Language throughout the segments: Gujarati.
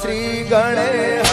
શ્રી ગણેશ.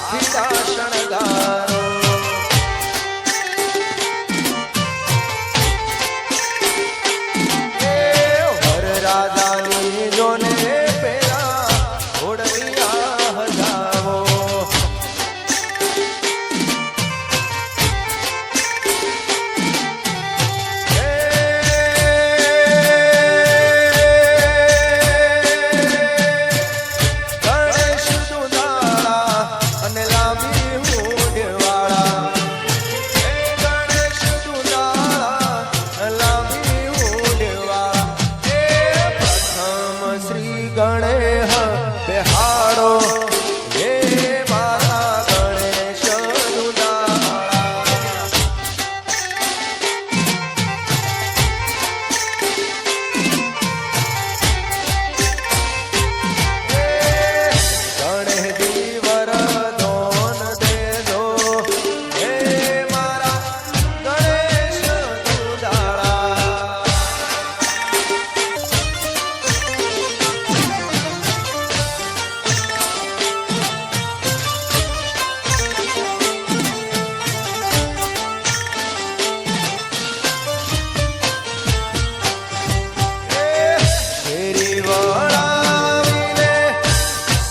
હાથી શણગાર.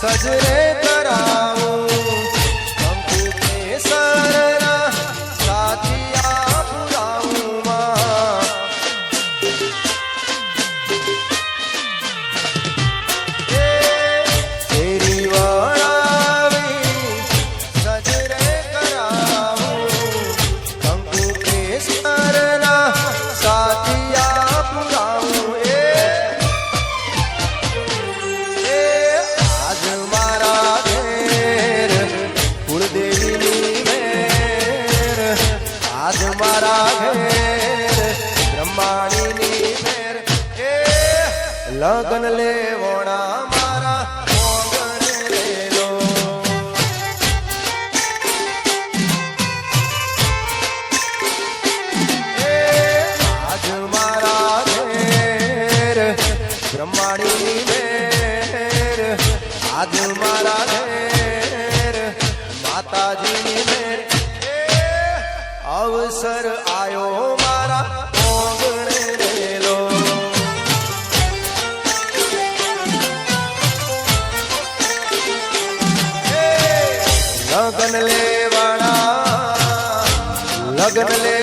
ખજરે લગન લેવોણા મારા બ્રહ્માણી મેર આજ મારા મેર માતાજીની મેર. અવસર demeli